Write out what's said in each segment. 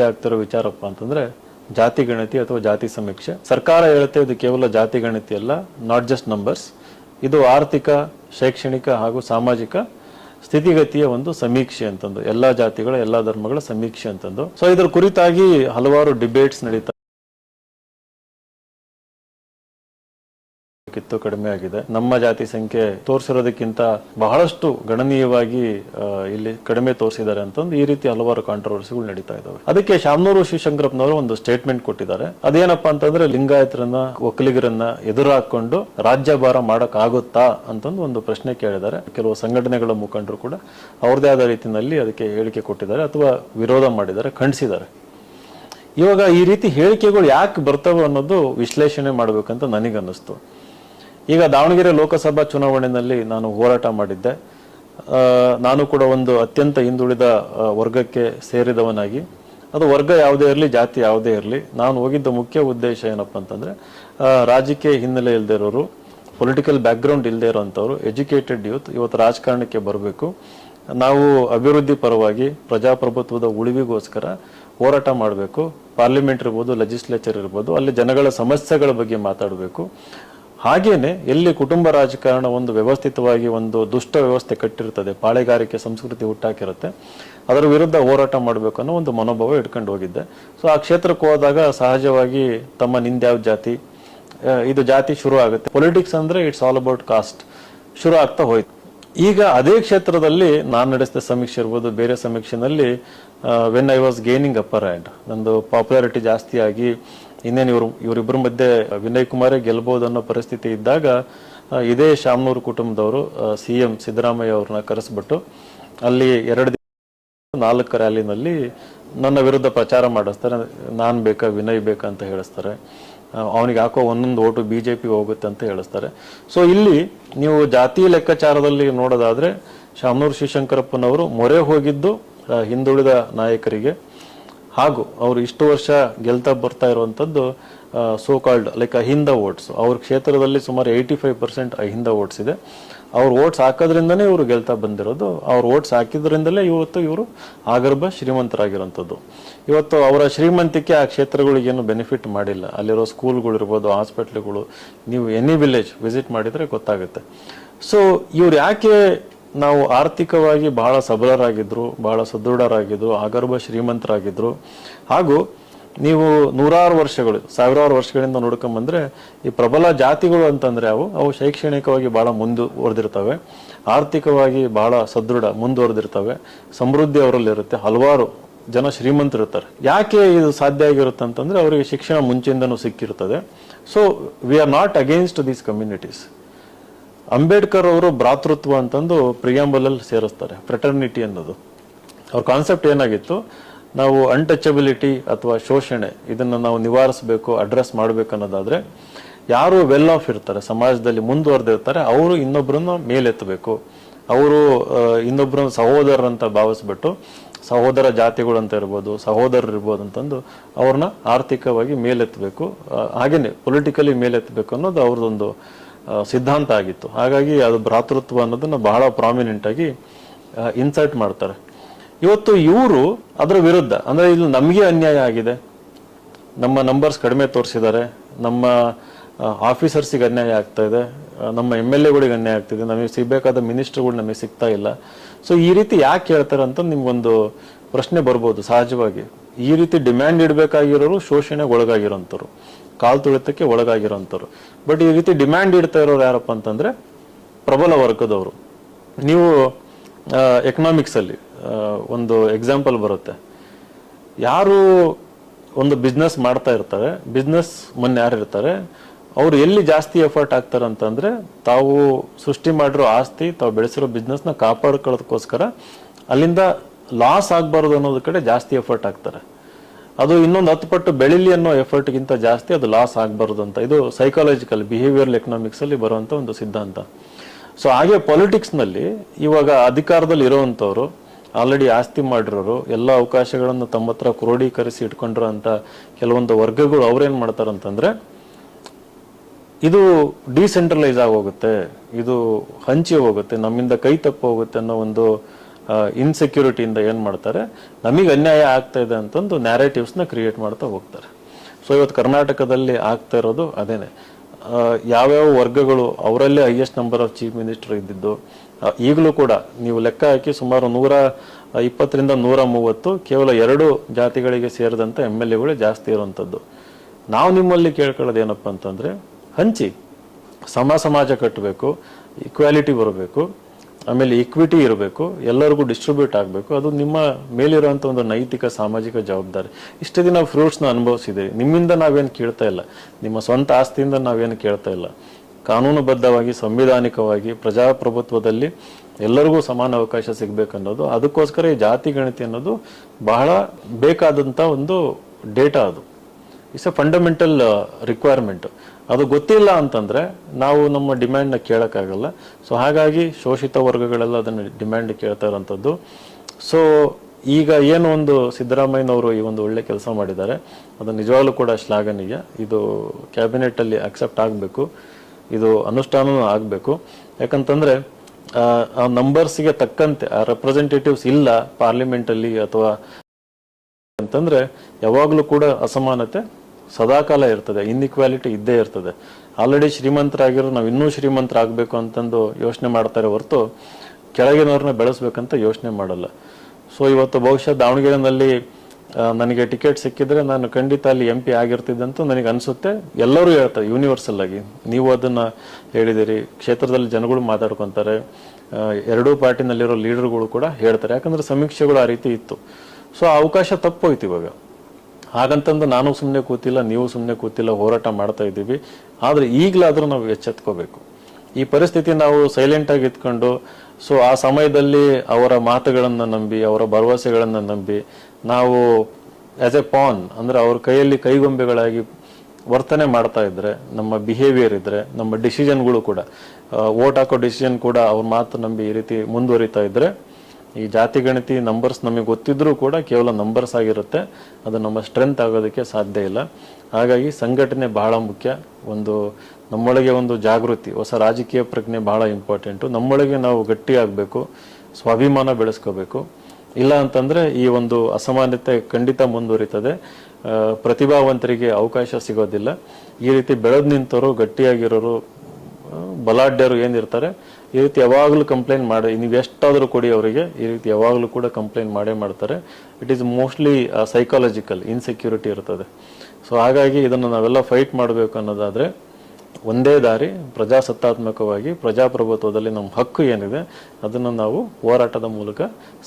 ಆಗ್ತಿರೋ ವಿಚಾರಪ್ಪ ಅಂತಂದ್ರೆ ಜಾತಿ ಗಣತಿ ಅಥವಾ ಜಾತಿ ಸಮೀಕ್ಷೆ. ಸರ್ಕಾರ ಹೇಳುತ್ತೆ ಇದು ಕೇವಲ ಜಾತಿ ಗಣತಿ ಅಲ್ಲ ನಾಟ್ ಜಸ್ಟ್ ನಂಬರ್ಸ್ ಇದು ಆರ್ಥಿಕ, ಶೈಕ್ಷಣಿಕ ಹಾಗೂ ಸಾಮಾಜಿಕ ಸ್ಥಿತಿಗತಿಯ ಒಂದು ಸಮೀಕ್ಷೆ ಅಂತಂದು. ಎಲ್ಲಾ ಜಾತಿಗಳ, ಎಲ್ಲಾ ಧರ್ಮಗಳ ಸಮೀಕ್ಷೆ ಅಂತಂದು. ಸೊ ಇದರ ಕುರಿತಾಗಿ ಹಲವಾರು ಡಿಬೇಟ್ಸ್ ನಡೀತಾ ಕಿತ್ತು ಕಡಿಮೆ ಆಗಿದೆ. ನಮ್ಮ ಜಾತಿ ಸಂಖ್ಯೆ ತೋರಿಸಿರೋದಕ್ಕಿಂತ ಬಹಳಷ್ಟು ಗಣನೀಯವಾಗಿ ಇಲ್ಲಿ ಕಡಿಮೆ ತೋರಿಸಿದ್ದಾರೆ ಅಂತಂದು ಈ ರೀತಿ ಹಲವಾರು ಕಾಂಟ್ರವರ್ಸಿಗಳು ನಡೀತಾ ಇದಾವೆ. ಅದಕ್ಕೆ ಶಾಮನೂರು ಶಿವಶಂಕರಪ್ಪನವರು ಒಂದು ಸ್ಟೇಟ್ಮೆಂಟ್ ಕೊಟ್ಟಿದ್ದಾರೆ. ಅದೇನಪ್ಪಾ ಅಂತಂದ್ರೆ ಲಿಂಗಾಯತರನ್ನ, ಒಕ್ಕಲಿಗರನ್ನ ಎದುರಾಕೊಂಡು ರಾಜ್ಯಭಾರ ಮಾಡಕ್ ಆಗುತ್ತಾ ಅಂತಂದು ಒಂದು ಪ್ರಶ್ನೆ ಕೇಳಿದ್ದಾರೆ. ಕೆಲವು ಸಂಘಟನೆಗಳ ಮುಖಂಡರು ಕೂಡ ಅವ್ರದೇ ಆದ ರೀತಿಯಲ್ಲಿ ಅದಕ್ಕೆ ಹೇಳಿಕೆ ಕೊಟ್ಟಿದ್ದಾರೆ ಅಥವಾ ವಿರೋಧ ಮಾಡಿದ್ದಾರೆ, ಖಂಡಿಸಿದ್ದಾರೆ. ಇವಾಗ ಈ ರೀತಿ ಹೇಳಿಕೆಗಳು ಯಾಕೆ ಬರ್ತವೆ ಅನ್ನೋದು ವಿಶ್ಲೇಷಣೆ ಮಾಡಬೇಕಂತ ನನಗನ್ನಿಸ್ತು. ಈಗ ದಾವಣಗೆರೆ ಲೋಕಸಭಾ ಚುನಾವಣೆಯಲ್ಲಿ ನಾನು ಹೋರಾಟ ಮಾಡಿದ್ದೆ. ನಾನು ಕೂಡ ಒಂದು ಅತ್ಯಂತ ಹಿಂದುಳಿದ ವರ್ಗಕ್ಕೆ ಸೇರಿದವನಾಗಿ. ಅದು ವರ್ಗ ಯಾವುದೇ ಇರಲಿ, ಜಾತಿ ಯಾವುದೇ ಇರಲಿ, ನಾನು ಹೋಗಿದ್ದ ಮುಖ್ಯ ಉದ್ದೇಶ ಏನಪ್ಪ ಅಂತಂದರೆ ರಾಜಕೀಯ ಹಿನ್ನೆಲೆ ಇಲ್ಲದೆ ಇರೋರು ಪೊಲಿಟಿಕಲ್ ಬ್ಯಾಕ್ಗ್ರೌಂಡ್ ಇಲ್ಲದೆ ಇರೋಂಥವ್ರು ಎಜುಕೇಟೆಡ್ ಯೂತ್ ಇವತ್ತು ರಾಜಕಾರಣಕ್ಕೆ ಬರಬೇಕು. ನಾವು ಅಭಿವೃದ್ಧಿ ಪರವಾಗಿ, ಪ್ರಜಾಪ್ರಭುತ್ವದ ಉಳಿವಿಗೋಸ್ಕರ ಹೋರಾಟ ಮಾಡಬೇಕು. ಪಾರ್ಲಿಮೆಂಟ್ ಇರ್ಬೋದು ಲೆಜಿಸ್ಲೇಚರ್ ಇರ್ಬೋದು, ಅಲ್ಲಿ ಜನಗಳ ಸಮಸ್ಯೆಗಳ ಬಗ್ಗೆ ಮಾತಾಡಬೇಕು. ಹಾಗೇನೆ ಎಲ್ಲಿ ಕುಟುಂಬ ರಾಜಕಾರಣ ಒಂದು ವ್ಯವಸ್ಥಿತವಾಗಿ ಒಂದು ದುಷ್ಟ ವ್ಯವಸ್ಥೆ ಕಟ್ಟಿರ್ತದೆ ಪಾಳೆಗಾರಿಕೆ ಸಂಸ್ಕೃತಿ ಹುಟ್ಟಾಕಿರುತ್ತೆ, ಅದರ ವಿರುದ್ಧ ಹೋರಾಟ ಮಾಡಬೇಕು ಅನ್ನೋ ಒಂದು ಮನೋಭಾವ ಇಟ್ಕೊಂಡು ಹೋಗಿದ್ದೆ. ಸೊ ಆ ಕ್ಷೇತ್ರಕ್ಕೆ ಹೋದಾಗ ಸಹಜವಾಗಿ ತಮ್ಮ ನಿಂದ್ಯಾವ ಜಾತಿ ಇದು ಜಾತಿ ಶುರು ಆಗುತ್ತೆ. ಪೊಲಿಟಿಕ್ಸ್ ಅಂದ್ರೆ ಇಟ್ಸ್ ಆಲ್ ಅಬೌಟ್ ಕಾಸ್ಟ್ ಶುರು ಆಗ್ತಾ ಹೋಯ್ತು. ಈಗ ಅದೇ ಕ್ಷೇತ್ರದಲ್ಲಿ ನಾನು ನಡೆಸಿದ ಸಮೀಕ್ಷೆ ಇರ್ಬೋದು, ಬೇರೆ ಸಮೀಕ್ಷೆನಲ್ಲಿ when I was gaining upper and ನಂದು ಪಾಪ್ಯುಲಾರಿಟಿ ಜಾಸ್ತಿಯಾಗಿ ಇನ್ನೇನು ಇವರು ಇವರಿಬ್ಬರ ಮಧ್ಯೆ ವಿನಯ್ ಕುಮಾರೇ ಗೆಲ್ಬಹುದು ಅನ್ನೋ ಪರಿಸ್ಥಿತಿ ಇದ್ದಾಗ ಇದೇ ಶಾಮನೂರು ಕುಟುಂಬದವರು ಸಿ ಎಂ ಸಿದ್ದರಾಮಯ್ಯ ಅವ್ರನ್ನ ಕರೆಸ್ಬಿಟ್ಟು ಅಲ್ಲಿ ಎರಡು ನಾಲ್ಕು ರ್ಯಾಲಿನಲ್ಲಿ ನನ್ನ ವಿರುದ್ಧ ಪ್ರಚಾರ ಮಾಡಿಸ್ತಾರೆ. ನಾನು ಬೇಕಾ, ವಿನಯ್ ಬೇಕಾ ಅಂತ ಹೇಳಿಸ್ತಾರೆ. ಅವನಿಗೆ ಹಾಕೋ ಒಂದೊಂದು ಓಟು ಪಿ ಹೋಗುತ್ತೆ ಅಂತ ಹೇಳಿಸ್ತಾರೆ. ಸೊ ಇಲ್ಲಿ ನೀವು ಜಾತಿ ಲೆಕ್ಕಾಚಾರದಲ್ಲಿ ನೋಡೋದಾದ್ರೆ, ಶಾಮನೂರು ಶಿವಶಂಕರಪ್ಪನವರು ಮೊರೆ ಹೋಗಿದ್ದು ಹಿಂದುಳಿದ ನಾಯಕರಿಗೆ ಹಾಗೂ ಅವರು ಇಷ್ಟು ವರ್ಷ ಗೆಲ್ತಾ ಬರ್ತಾ ಇರುವಂತದ್ದು so called like Ahinda votes ಅವ್ರ ಕ್ಷೇತ್ರದಲ್ಲಿ ಸುಮಾರು eighty five percent Ahinda votes ಇದೆ. ಅವ್ರು ವೋಟ್ಸ್ ಹಾಕೋದ್ರಿಂದನೇ ಇವರು ಗೆಲ್ತಾ ಬಂದಿರೋದು. ಅವ್ರ ವೋಟ್ಸ್ ಹಾಕಿದ್ರಿಂದಲೇ ಇವತ್ತು ಇವರು ಆಗರ್ಭ ಶ್ರೀಮಂತರಾಗಿರುವಂಥದ್ದು. ಇವತ್ತು ಅವರ ಶ್ರೀಮಂತಿಕೆ ಆ ಕ್ಷೇತ್ರಗಳಿಗೇನು ಬೆನಿಫಿಟ್ ಮಾಡಿಲ್ಲ. ಅಲ್ಲಿರೋ ಸ್ಕೂಲ್ಗಳು ಇರ್ಬೋದು ಹಾಸ್ಪಿಟ್ಲ್ಗಳು ನೀವು ಎನಿ ವಿಲೇಜ್ ವಿಸಿಟ್ ಮಾಡಿದರೆ ಗೊತ್ತಾಗುತ್ತೆ. ಸೊ ಇವ್ರು ಯಾಕೆ ನಾವು ಆರ್ಥಿಕವಾಗಿ ಬಹಳ ಸಬಲರಾಗಿದ್ದರು ಬಹಳ ಸದೃಢರಾಗಿದ್ದರು ಆಗರ್ಭ ಶ್ರೀಮಂತರಾಗಿದ್ದರು ಹಾಗೂ ನೀವು ನೂರಾರು ವರ್ಷಗಳು, ಸಾವಿರಾರು ವರ್ಷಗಳಿಂದ ನೋಡ್ಕೊಂಬಂದರೆ ಈ ಪ್ರಬಲ ಜಾತಿಗಳು ಅಂತಂದರೆ ಅವು ಅವು ಶೈಕ್ಷಣಿಕವಾಗಿ ಭಾಳ ಮುಂದುವರೆದಿರ್ತವೆ ಆರ್ಥಿಕವಾಗಿ ಭಾಳ ಸದೃಢ ಮುಂದುವರೆದಿರ್ತವೆ ಸಮೃದ್ಧಿ ಅವರಲ್ಲಿರುತ್ತೆ. ಹಲವಾರು ಜನ ಶ್ರೀಮಂತರಿರ್ತಾರೆ. ಯಾಕೆ ಇದು ಸಾಧ್ಯ ಆಗಿರುತ್ತೆ ಅಂತಂದರೆ ಅವರಿಗೆ ಶಿಕ್ಷಣ ಮುಂಚೆಯಿಂದನೂ ಸಿಕ್ಕಿರ್ತದೆ. So we are not against these communities Ambedkar ಅವರು ಭ್ರಾತೃತ್ವ ಅಂತಂದು ಪ್ರಿಯಾಂಬಲಲ್ಲಿ ಸೇರಿಸ್ತಾರೆ ಫ್ರೆಟರ್ನಿಟಿ ಅನ್ನೋದು. ಅವ್ರ ಕಾನ್ಸೆಪ್ಟ್ ಏನಾಗಿತ್ತು? ನಾವು ಅನ್ಟಚಬಿಲಿಟಿ ಅಥವಾ ಶೋಷಣೆ, ಇದನ್ನು ನಾವು ನಿವಾರಿಸಬೇಕು ಅಡ್ರೆಸ್ ಮಾಡಬೇಕು ಅನ್ನೋದಾದರೆ ಯಾರು ವೆಲ್ ಆಫ್ ಇರ್ತಾರೆ, ಸಮಾಜದಲ್ಲಿ ಮುಂದುವರೆದಿರ್ತಾರೆ ಅವರು ಇನ್ನೊಬ್ಬರನ್ನ ಮೇಲೆತ್ತಬೇಕು. ಅವರು ಇನ್ನೊಬ್ಬರ ಸಹೋದರರಂತ ಭಾವಿಸ್ಬಿಟ್ಟು, ಸಹೋದರ ಜಾತಿಗಳು ಅಂತ ಇರ್ಬೋದು, ಸಹೋದರರು ಇರ್ಬೋದು ಅಂತಂದು ಅವ್ರನ್ನ ಆರ್ಥಿಕವಾಗಿ ಮೇಲೆತ್ತಬೇಕು. ಹಾಗೆಯೇ ಪೊಲಿಟಿಕಲಿ ಮೇಲೆತ್ತಬೇಕು ಅನ್ನೋದು ಅವ್ರದ್ದೊಂದು ಸಿದ್ಧಾಂತ ಆಗಿತ್ತು. ಹಾಗಾಗಿ ಅದು ಭ್ರಾತೃತ್ವ ಅನ್ನೋದನ್ನ ಬಹಳ ಪ್ರಾಮಿನೆಂಟ್ ಆಗಿ ಇನ್ಸರ್ಟ್ ಮಾಡ್ತಾರೆ. ಇವತ್ತು ಇವರು ಅದರ ವಿರುದ್ಧ, ಅಂದ್ರೆ ಇಲ್ಲಿ ನಮಗೆ ಅನ್ಯಾಯ ಆಗಿದೆ. ನಮ್ಮ ನಂಬರ್ಸ್ ಕಡಿಮೆ ತೋರಿಸಿದ್ದಾರೆ. ನಮ್ಮ ಆಫೀಸರ್ಸಿಗೆ ಅನ್ಯಾಯ ಆಗ್ತಾ ಇದೆ. ನಮ್ಮ ಎಂ ಎಲ್ ಎಗಳಿಗೆ ಅನ್ಯಾಯ ಆಗ್ತಿದೆ ನಮಗೆ ಸಿಗಬೇಕಾದ ಮಿನಿಸ್ಟರ್ಗಳು ನಮಗೆ ಸಿಗ್ತಾ ಇಲ್ಲ. ಸೊ ಈ ರೀತಿ ಯಾಕೆ ಹೇಳ್ತಾರೆ ಅಂತ ನಿಮ್ಗೊಂದು ಪ್ರಶ್ನೆ ಬರ್ಬೋದು, ಸಹಜವಾಗಿ. ಈ ರೀತಿ ಡಿಮ್ಯಾಂಡ್ ಇಡಬೇಕಾಗಿರೋರು ಶೋಷಣೆಗೆ ಒಳಗಾಗಿರೋಂಥವ್ರು ಕಾಲ್ ತುಳಿತಕ್ಕೆ ಒಳಗಾಗಿರೋಂಥವ್ರು. ಬಟ್ ಈ ರೀತಿ ಡಿಮ್ಯಾಂಡ್ ಇಡ್ತಾ ಇರೋರು ಯಾರಪ್ಪ ಅಂತಂದ್ರೆ ಪ್ರಬಲ ವರ್ಗದವರು. ನೀವು ಎಕನಾಮಿಕ್ಸ್ ಅಲ್ಲಿ ಒಂದು ಎಕ್ಸಾಂಪಲ್ ಬರುತ್ತೆ. ಯಾರು ಒಂದು ಬಿಸ್ನೆಸ್ ಮಾಡ್ತಾ ಇರ್ತಾರೆ ಬಿಸ್ನೆಸ್ ಮೊನ್ನೆ ಯಾರು ಇರ್ತಾರೆ, ಅವ್ರು ಎಲ್ಲಿ ಜಾಸ್ತಿ ಎಫರ್ಟ್ ಆಗ್ತಾರೆ ಅಂತಂದ್ರೆ ತಾವು ಸೃಷ್ಟಿ ಮಾಡಿರೋ ಆಸ್ತಿ, ತಾವು ಬೆಳೆಸಿರೋ ಬಿಸ್ನೆಸ್ನ ಕಾಪಾಡ್ಕೊಳ್ಳೋದಕ್ಕೋಸ್ಕರ ಅಲ್ಲಿಂದ ಲಾಸ್ ಆಗಬಾರ್ದು ಅನ್ನೋದ್ರ ಕಡೆ ಜಾಸ್ತಿ ಎಫರ್ಟ್ ಆಗ್ತಾರೆ ಅದು ಇನ್ನೊಂದು ಹತ್ತು ಪಟ್ಟು ಬೆಳಿಲಿ ಅನ್ನೋ ಎಫರ್ಟ್ಗಿಂತ ಜಾಸ್ತಿ ಅದು ಲಾಸ್ ಆಗಬಾರ್ದು ಅಂತ. ಇದು ಸೈಕಾಲಜಿಕಲ್ ಬಿಹೇವಿಯರ್ ಎಕನಾಮಿಕ್ಸ್ ಅಲ್ಲಿ ಬರುವಂತ ಒಂದು ಸಿದ್ಧಾಂತ. ಸೊ ಹಾಗೆ ಪಾಲಿಟಿಕ್ಸ್ನಲ್ಲಿ ಇವಾಗ ಅಧಿಕಾರದಲ್ಲಿ ಇರುವಂತವ್ರು ಆಲ್ರೆಡಿ ಆಸ್ತಿ ಮಾಡಿರೋರು, ಎಲ್ಲ ಅವಕಾಶಗಳನ್ನು ತಮ್ಮ ಹತ್ರ ಕ್ರೋಢೀಕರಿಸಿ ಇಟ್ಕೊಂಡಿರೋ ಅಂತ ಕೆಲವೊಂದು ವರ್ಗಗಳು ಅವ್ರೇನ್ ಮಾಡ್ತಾರಂತಂದ್ರೆ ಇದು ಡಿಸೆಂಟ್ರಲೈಸ್ ಆಗೋಗುತ್ತೆ, ಇದು ಹಂಚಿ ಹೋಗುತ್ತೆ, ನಮ್ಮಿಂದ ಕೈ ತಪ್ಪು ಹೋಗುತ್ತೆ ಅನ್ನೋ ಒಂದು ಇನ್ಸೆಕ್ಯೂರಿಟಿಯಿಂದ ಏನು ಮಾಡ್ತಾರೆ? ನಮಗೆ ಅನ್ಯಾಯ ಆಗ್ತಾ ಇದೆ ಅಂತಂದು ನ್ಯಾರೇಟಿವ್ಸ್ನ ಕ್ರಿಯೇಟ್ ಮಾಡ್ತಾ ಹೋಗ್ತಾರೆ. ಸೊ ಇವತ್ತು ಕರ್ನಾಟಕದಲ್ಲಿ ಆಗ್ತಾ ಇರೋದು ಅದೇನೆ. ಯಾವ್ಯಾವ ವರ್ಗಗಳು ಅವರಲ್ಲೇ highest number of chief minister ಇದ್ದಿದ್ದು ಈಗಲೂ ಕೂಡ ನೀವು ಲೆಕ್ಕ ಹಾಕಿ ಸುಮಾರು ನೂರ ಇಪ್ಪತ್ತರಿಂದ ನೂರ ಮೂವತ್ತು, ಕೇವಲ ಎರಡು ಜಾತಿಗಳಿಗೆ ಸೇರಿದಂಥ ಎಂ ಎಲ್ ಎಗಳು ಜಾಸ್ತಿ ಇರುವಂಥದ್ದು ನಾವು ನಿಮ್ಮಲ್ಲಿ ಕೇಳ್ಕೊಳ್ಳೋದು ಏನಪ್ಪ ಅಂತಂದರೆ, ಹಂಚಿ, ಸಮ ಸಮಾಜ ಕಟ್ಟಬೇಕು ಇಕ್ವಾಲಿಟಿ ಬರಬೇಕು ಆಮೇಲೆ ಇಕ್ವಿಟಿ ಇರಬೇಕು, ಎಲ್ಲರಿಗೂ ಡಿಸ್ಟ್ರಿಬ್ಯೂಟ್ ಆಗಬೇಕು, ಅದು ನಿಮ್ಮ ಮೇಲಿರುವಂಥ ಒಂದು ನೈತಿಕ, ಸಾಮಾಜಿಕ ಜವಾಬ್ದಾರಿ. ಇಷ್ಟು ದಿನ ಫ್ರೂಟ್ಸ್ನ ಅನುಭವಿಸಿದ್ದೀರಿ. ನಿಮ್ಮಿಂದ ನಾವೇನು ಕೇಳ್ತಾ ಇಲ್ಲ. ನಿಮ್ಮ ಸ್ವಂತ ಆಸ್ತಿಯಿಂದ ನಾವೇನು ಕೇಳ್ತಾ ಇಲ್ಲ. ಕಾನೂನುಬದ್ಧವಾಗಿ, ಸಂವಿಧಾನಿಕವಾಗಿ, ಪ್ರಜಾಪ್ರಭುತ್ವದಲ್ಲಿ ಎಲ್ಲರಿಗೂ ಸಮಾನ ಅವಕಾಶ ಸಿಗಬೇಕನ್ನೋದು, ಅದಕ್ಕೋಸ್ಕರ ಈ ಜಾತಿ ಗಣತಿ ಅನ್ನೋದು ಬಹಳ ಬೇಕಾದಂಥ ಒಂದು ಡೇಟಾ ಅದು. ಇಟ್ಸ್ ಎ ಫಂಡಮೆಂಟಲ್ ರಿಕ್ವೈರ್ಮೆಂಟ್ ಅದು ಗೊತ್ತಿಲ್ಲ ಅಂತಂದ್ರೆ ನಾವು ನಮ್ಮ ಡಿಮ್ಯಾಂಡ್ನ ಕೇಳೋಕ್ಕಾಗಲ್ಲ. ಸೊ ಹಾಗಾಗಿ ಶೋಷಿತ ವರ್ಗಗಳೆಲ್ಲ ಅದನ್ನು ಡಿಮ್ಯಾಂಡ್ ಕೇಳ್ತಾ ಇರೋಂಥದ್ದು. ಸೊ ಈಗ ಏನು ಒಂದು ಸಿದ್ದರಾಮಯ್ಯನವರು ಈ ಒಂದು ಒಳ್ಳೆ ಕೆಲಸ ಮಾಡಿದ್ದಾರೆ, ಅದು ನಿಜವಾಗ್ಲೂ ಕೂಡ ಶ್ಲಾಘನೀಯ. ಇದು ಕ್ಯಾಬಿನೆಟ್ ಅಲ್ಲಿ ಅಕ್ಸೆಪ್ಟ್ ಆಗಬೇಕು. ಇದು ಅನುಷ್ಠಾನವೂ ಆಗಬೇಕು. ಯಾಕಂತಂದ್ರೆ, ಆ ನಂಬರ್ಸ್ಗೆ ತಕ್ಕಂತೆ, ಆ ರೆಪ್ರೆಸೆಂಟೇಟಿವ್ಸ್ ಇಲ್ಲ ಪಾರ್ಲಿಮೆಂಟಲ್ಲಿ ಅಥವಾ ಅಂತಂದ್ರೆ, ಯಾವಾಗಲೂ ಕೂಡ ಅಸಮಾನತೆ ಸದಾಕಾಲ ಇರ್ತದೆ ಇನ್ಇಕ್ವಾಲಿಟಿ ಇದ್ದೇ ಇರ್ತದೆ. ಆಲ್ರೆಡಿ ಶ್ರೀಮಂತರಾಗಿರೋ ನಾವು ಇನ್ನೂ ಶ್ರೀಮಂತರಾಗಬೇಕು ಅಂತಂದು ಯೋಚನೆ ಮಾಡ್ತಾರೆ ಹೊರತು ಕೆಳಗಿನವ್ರನ್ನ ಬೆಳೆಸ್ಬೇಕಂತ ಯೋಚನೆ ಮಾಡಲ್ಲ. ಸೊ ಇವತ್ತು ಬಹುಶಃ ದಾವಣಗೆರೆನಲ್ಲಿ ನನಗೆ ಟಿಕೆಟ್ ಸಿಕ್ಕಿದ್ರೆ ನಾನು ಖಂಡಿತ ಅಲ್ಲಿ ಎಂ ಪಿ ಆಗಿರ್ತಿದ್ದಂತ ನನಗೆ ಅನಿಸುತ್ತೆ. ಎಲ್ಲರೂ ಹೇಳ್ತಾರೆ ಯೂನಿವರ್ಸಲ್ ಆಗಿ. ನೀವು ಅದನ್ನ ಹೇಳಿದಿರಿ, ಕ್ಷೇತ್ರದಲ್ಲಿ ಜನಗಳು ಮಾತಾಡ್ಕೊತಾರೆ ಎರಡೂ ಪಾರ್ಟಿನಲ್ಲಿರೋ ಲೀಡರ್ಗಳು ಕೂಡ ಹೇಳ್ತಾರೆ. ಯಾಕಂದ್ರೆ ಸಮೀಕ್ಷೆಗಳು ಆ ರೀತಿ ಇತ್ತು. ಸೊ ಅವಕಾಶ ತಪ್ಪೋಯ್ತು ಇವಾಗ. ಹಾಗಂತಂದು ನಾನು ಸುಮ್ಮನೆ ಕೂತಿಲ್ಲ, ನೀವು ಸುಮ್ಮನೆ ಕೂತಿಲ್ಲ, ಹೋರಾಟ ಮಾಡ್ತಾ ಇದ್ದೀವಿ. ಆದರೆ ಈಗಲಾದರೂ ನಾವು ಎಚ್ಚೆತ್ಕೋಬೇಕು. ಈ ಪರಿಸ್ಥಿತಿ ನಾವು ಸೈಲೆಂಟ್ ಆಗಿ ಇದ್ಕೊಂಡು ಸೊ ಆ ಸಮಯದಲ್ಲಿ ಅವರ ಮಾತುಗಳನ್ನು ನಂಬಿ, ಅವರ ಭರವಸೆಗಳನ್ನು ನಂಬಿ, ನಾವು ಆ್ಯಸ್ ಎ ಪಾನ್ ಅಂದರೆ ಅವ್ರ ಕೈಯಲ್ಲಿ ಕೈಗೊಂಬೆಗಳಾಗಿ ವರ್ತನೆ ಮಾಡ್ತಾ ಇದ್ರೆ, ನಮ್ಮ ಬಿಹೇವಿಯರ್ ಇದ್ರೆ, ನಮ್ಮ ಡಿಸಿಷನ್ಗಳು ಕೂಡ ವೋಟ್ ಹಾಕೋ ಡಿಸಿಷನ್ ಕೂಡ ಅವ್ರ ಮಾತು ನಂಬಿ ಈ ರೀತಿ ಮುಂದುವರಿತಾ ಇದ್ರೆ ಈ ಜಾತಿ ಗಣತಿ ನಂಬರ್ಸ್ ನಮಗೆ ಗೊತ್ತಿದ್ರೂ ಕೂಡ ಕೇವಲ ನಂಬರ್ಸ್ ಆಗಿರುತ್ತೆ. ಅದು ನಮ್ಮ ಸ್ಟ್ರೆಂತ್ ಆಗೋದಕ್ಕೆ ಸಾಧ್ಯ ಇಲ್ಲ. ಹಾಗಾಗಿ ಸಂಘಟನೆ ಬಹಳ ಮುಖ್ಯ. ಒಂದು ನಮ್ಮೊಳಗೆ ಒಂದು ಜಾಗೃತಿ, ಹೊಸ ರಾಜಕೀಯ ಪ್ರಜ್ಞೆ ಬಹಳ ಇಂಪಾರ್ಟೆಂಟು ನಮ್ಮೊಳಗೆ ನಾವು ಗಟ್ಟಿ ಆಗಬೇಕು ಸ್ವಾಭಿಮಾನ ಬೆಳೆಸ್ಕೋಬೇಕು. ಇಲ್ಲ ಅಂತಂದರೆ ಈ ಒಂದು ಅಸಮಾನತೆ ಖಂಡಿತ ಮುಂದುವರಿತದೆ. ಪ್ರತಿಭಾವಂತರಿಗೆ ಅವಕಾಶ ಸಿಗೋದಿಲ್ಲ. ಈ ರೀತಿ ಬೆಳೆದು ನಿಂತವರು ಗಟ್ಟಿಯಾಗಿರೋರು ಬಲಾಢ್ಯರು ಏನಿರ್ತಾರೆ ಈ ರೀತಿ ಯಾವಾಗಲೂ ಕಂಪ್ಲೇಂಟ್ ಮಾಡಿ, ನೀವು ಎಷ್ಟಾದರೂ ಕೊಡಿ ಅವರಿಗೆ, ಈ ರೀತಿ ಯಾವಾಗಲೂ ಕೂಡ ಕಂಪ್ಲೇಂಟ್ ಮಾಡೇ ಮಾಡ್ತಾರೆ. It is mostly psychological insecurity ಇರ್ತದೆ. ಸೊ ಹಾಗಾಗಿ ಇದನ್ನು ನಾವೆಲ್ಲ ಫೈಟ್ ಮಾಡಬೇಕು ಅನ್ನೋದಾದರೆ, ಒಂದೇ ದಾರಿ, ಪ್ರಜಾಸತ್ತಾತ್ಮಕವಾಗಿ, ಪ್ರಜಾಪ್ರಭುತ್ವದಲ್ಲಿ ನಮ್ಮ ಹಕ್ಕು ಏನಿದೆ, ಅದನ್ನು ನಾವು ಹೋರಾಟದ ಮೂಲಕ,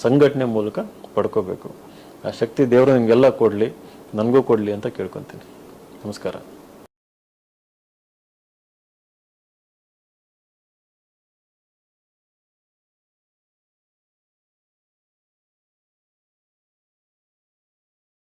ಸಂಘಟನೆ ಮೂಲಕ ಪಡ್ಕೋಬೇಕು. ಆ ಶಕ್ತಿ ದೇವರು ನಿಮಗೆಲ್ಲ ಕೊಡಲಿ, ನನಗೂ ಕೊಡಲಿ ಅಂತ ಕೇಳ್ಕೊತೀನಿ. ನಮಸ್ಕಾರ.